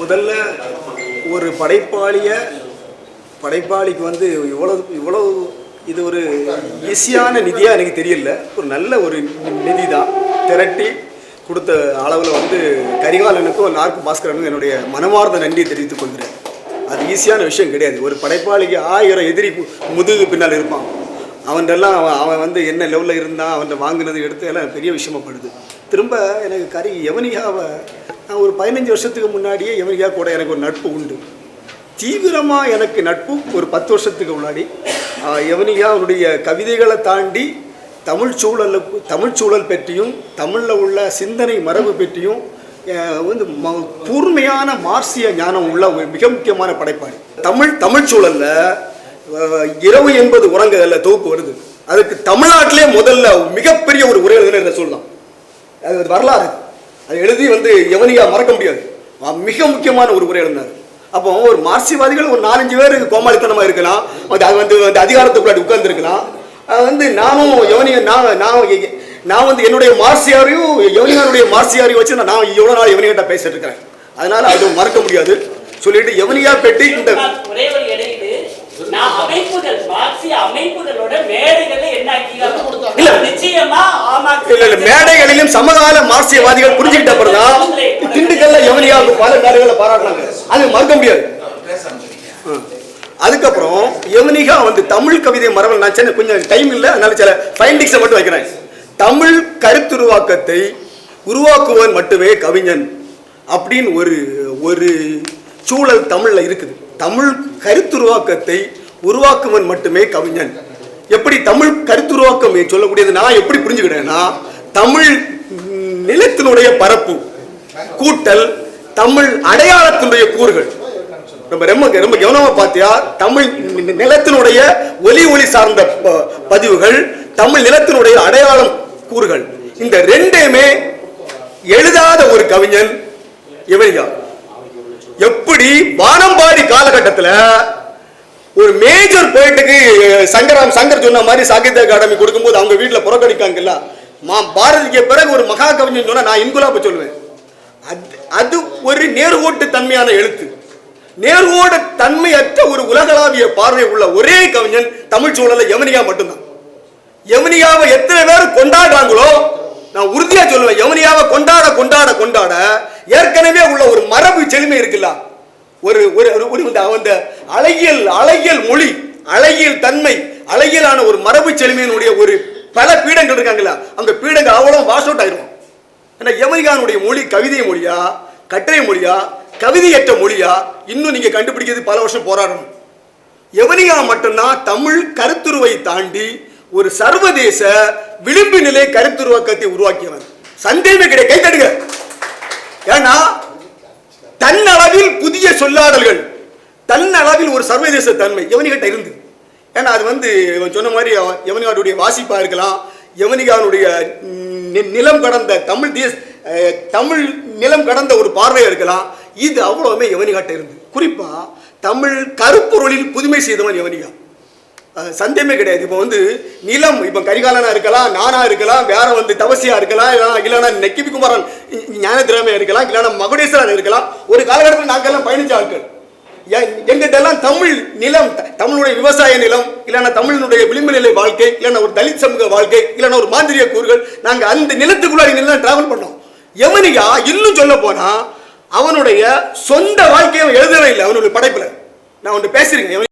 முதல்ல ஒரு படைப்பாளிய படைப்பாளிக்கு வந்து இவ்வளவு இவ்வளவு இது ஒரு ஈஸியான நிதியாக எனக்கு தெரியல. ஒரு நல்ல ஒரு நிதி தான் திரட்டி கொடுத்த அளவில் வந்து கரிகாலனுக்கும் நார்க்கு பாஸ்கரனுக்கும் என்னுடைய மனமார்ந்த நன்றியை தெரிவித்துக் கொள்கிறேன். அது ஈஸியான விஷயம் கிடையாது. ஒரு படைப்பாளிக்கு ஆயிரம் எதிரி முதுகு பின்னால் இருப்பான் அவன்டெல்லாம் அவன் அவன் வந்து என்ன லெவலில் இருந்தான் அவன் வாங்கினது எடுத்து எல்லாம் பெரிய விஷயமாப்படுது திரும்ப எனக்கு கரி யவனிகாவை நான் ஒரு பதினஞ்சு வருஷத்துக்கு முன்னாடியே யவனிகா கூட எனக்கு ஒரு நட்பு உண்டு. தீவிரமாக எனக்கு நட்பு ஒரு பத்து வருஷத்துக்கு முன்னாடி. யவனிகா அவருடைய கவிதைகளை தாண்டி தமிழ் சூழலுக்கு தமிழ் சூழல் பற்றியும் தமிழில் உள்ள சிந்தனை மரபு பற்றியும் வந்து ம- கூர்மையான மார்சிய ஞானம் உள்ள மிக முக்கியமான படைப்பாளி. தமிழ் தமிழ் சூழலில் இரவு என்பது உறங்குதல்ல தொகுப்பு வருது. அதுக்கு தமிழ்நாட்டிலே முதல்ல மிகப்பெரிய ஒரு உரை எழுதுன சொல்லலாம். அது வரலாறு. அது எழுதி வந்து எவனியா மறக்க முடியாது. மிக முக்கியமான ஒரு உரை எழுதினார் அப்போ ஒரு மார்சிவாதிகள் ஒரு நாலஞ்சு பேர் கோமாளித்தனமாக இருக்கலாம். அது அது வந்து வந்து அதிகாரத்துக்குள்ளாடி உட்கார்ந்துருக்கலாம். அது வந்து நானும் எவனிய நான் நான் நான் வந்து என்னுடைய மார்சியாரையும் யவனியாருடைய மார்சியாரையும் வச்சு நான் நான் எவ்வளோ நாள் யவனிகிட்ட பேசிட்டு இருக்கிறேன். அதனால அது மறக்க முடியாது. சொல்லிட்டு யவனியா பெட்டி இந்த ஒரே ஒரு இடையிலே நான் அமைப்புகள் மார்க்சிய அமைப்புகளோட மேடைகள்ல என்ன ஆக்கியிருக்காங்க இல்ல. நிச்சயமா ஆமா இல்ல இல்ல மேடைகளிலும் சமகால மார்க்சியவாதிகள் புரிஞ்சுக்கிட்ட பிறகுதான் திண்டுக்கல்ல யவனியாவுக்கு பல மேடைகளை பாராட்டினாங்க. அது மறக்க முடியாது. அதுக்கப்புறம் யவனிகா வந்து தமிழ் கவிதை மரபல் நான் சின்ன கொஞ்சம் டைம் இல்லை அதனால சில ஃபைண்டிங்ஸை மட்டும் வைக்கிறேன். தமிழ் கருத்துருவாக்கத்தை உருவாக்குவன் மட்டுமே கவிஞன் அப்படின்னு ஒரு ஒரு சூழல் தமிழ்ல இருக்குது. தமிழ் கருத்துருவாக்கத்தை உருவாக்குவன் மட்டுமே கவிஞன். எப்படி தமிழ் கருத்துருவாக்கம் சொல்லக்கூடியது? நான் எப்படி புரிஞ்சுக்கிட்டேன்னா தமிழ் நிலத்தினுடைய பரப்பு கூட்டல் தமிழ் அடையாளத்தினுடைய கூறுகள். ரொம்ப ரொம்ப ரொம்ப கவனமா பார்த்தியா தமிழ் நிலத்தினுடைய ஒலி ஒளி சார்ந்த ப- பதிவுகள் தமிழ் நிலத்தினுடைய அடையாளம் கூறுகள். இந்த ரெண்டையுமே எழுதாத ஒரு கவிஞன் இவனிகா இப்படி வானம்பாடி காலகட்டத்தில் ஒரு மேஜர் போயிட்டுக்கு சங்கராம் சங்கர் சொன்ன மாதிரி சாகித்ய அகாடமி கொடுக்கும்போது அவங்க வீட்டில் புறக்கணிக்காங்கல்ல? மா பாரதிக்கு பிறகு ஒரு மகா கவிஞன் சொன்னால் நான் இன்குலாப்ப சொல்லுவேன். அது அது ஒரு நேர்கோட்டு தன்மையான எழுத்து. நேர்கோட தன்மையற்ற ஒரு உலகளாவிய பார்வை உள்ள ஒரே கவிஞன் தமிழ் சூழலில் யவனியா மட்டும்தான். யமுனியாவை எத்தனை பேர் கொண்டாடுறாங்களோ நான் உறுதியா சொல்லுவேன் யமுனியாவை கொண்டாட கொண்டாட கொண்டாட ஏற்கனவே உள்ள ஒரு மரபு செழுமை இருக்குல்ல ஒரு ஒரு அந்த அழகியல் அழகியல் மொழி அழகியல் தன்மை அழகியலான ஒரு மரபு செழுமையினுடைய ஒரு பல பீடங்கள் இருக்காங்கல்ல அந்த பீடங்கள் அவ்வளோ வாஷ் அவுட் ஆயிரும். ஏன்னா யமனிகானுடைய மொழி கவிதை மொழியா கட்டுரை மொழியா கவிதையற்ற மொழியா இன்னும் நீங்கள் கண்டுபிடிக்கிறது பல வருஷம் போராடணும். எவனியா மட்டும்தான் தமிழ் கருத்துருவை தாண்டி ஒரு சர்வதேச விளிம்பு நிலை கருத்துருவாக்கத்தை உருவாக்கியவன். சந்தேகமே கிடையாது. கை தடுங்க ஏன்னா தன்னளவில் புதிய சொல்லாடல்கள். தன்னளவில் ஒரு சர்வதேச தன்மை. எவனிகிட்ட இருந்து? ஏன்னா அது வந்து இவன் சொன்ன மாதிரி அவன் வாசிப்பாக இருக்கலாம். எவனிகானுடைய நிலம் கடந்த தமிழ் தேச தமிழ் நிலம் கடந்த ஒரு பார்வையாக இருக்கலாம். இது அவ்வளவுமே எவனிகாட்ட இருந்து? குறிப்பாக தமிழ் கருப்பொருளில் புதுமை செய்தவன் எவனிகா? சந்தேகமே கிடையாது. இப்போ வந்து நிலம் இப்போ கரிகாலனாக இருக்கலாம் நானாக இருக்கலாம் வேற வந்து தவசியாக இருக்கலாம் இல்லைனா இல்லைனா நெக்கிபி குமாரன் ஞான இருக்கலாம் இல்லைனா மகுடேஸ்வரன் இருக்கலாம். ஒரு காலகட்டத்தில் நாங்கெல்லாம் பயணிச்ச ஆட்கள். எங்கிட்டெல்லாம் தமிழ் நிலம் தமிழுடைய விவசாய நிலம் இல்லைன்னா தமிழினுடைய விளிம்பு நிலை வாழ்க்கை இல்லைன்னா ஒரு தலித் சமூக வாழ்க்கை இல்லைன்னா ஒரு மாந்திரிய கூறுகள் நாங்கள் அந்த நிலத்துக்குள்ளாடி நிலம் டிராவல் பண்ணோம். எவனியா இன்னும் சொல்ல போனால் அவனுடைய சொந்த வாழ்க்கையை எழுதவே இல்லை அவனுடைய படைப்பில். நான் ஒன்று பேசியிருக்கேன்